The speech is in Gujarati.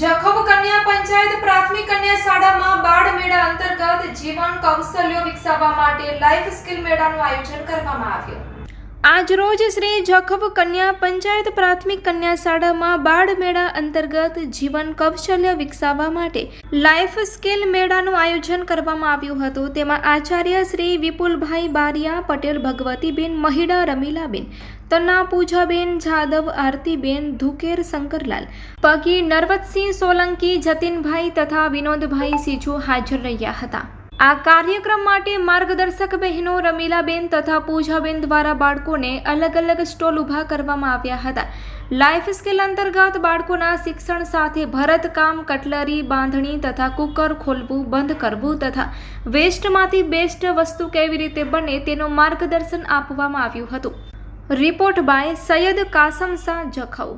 જખૌ કન્યા પંચાયત પ્રાથમિક કન્યા શાળામાં બાળ મેળા અંતર્ગત જીવન કૌશલ્યો વિકસાવવા માટે લાઈફ સ્કિલ મેળાનું આયોજન કરવામાં આવ્યું. આજરોજ શ્રી જખવ કન્યા પંચાયત પ્રાથમિક કન્યા શાળામાં બાળ મેળા અંતર્ગત જીવન કૌશલ્ય વિકસાવવા માટે લાઈફ સ્કિલ મેળાનું આયોજન કરવામાં આવ્યું હતું. તેમાં આચાર્ય શ્રી વિપુલભાઈ બારિયા, પટેલ ભગવતીબેન, મહિડા રમીલાબેન, તન્ના પૂજાબેન, જાદવ આરતીબેન, ધુકેર શંકરલાલ, પગી નરવતસિંહ સોલંકી, જતીનભાઈ તથા વિનોદભાઈ સિજુ હાજર રહ્યા હતા. આ કાર્યક્રમ માટે માર્ગદર્શક બહેનો રમીલાબેન તથા પૂજાબેન દ્વારા બાળકોને અલગ અલગ સ્ટોલ ઊભા કરવામાં આવ્યા હતા. લાઈફ સ્કિલ અંતર્ગત બાળકોના શિક્ષણ સાથે ભરતકામ કટલરી, બાંધણી તથા કુકર ખોલવું, બંધ કરવું તથા વેસ્ટમાંથી બેસ્ટ વસ્તુ કેવી રીતે બને તેનું માર્ગદર્શન આપવામાં આવ્યું હતું. Report by Sayed Kasam Shah Jakhau.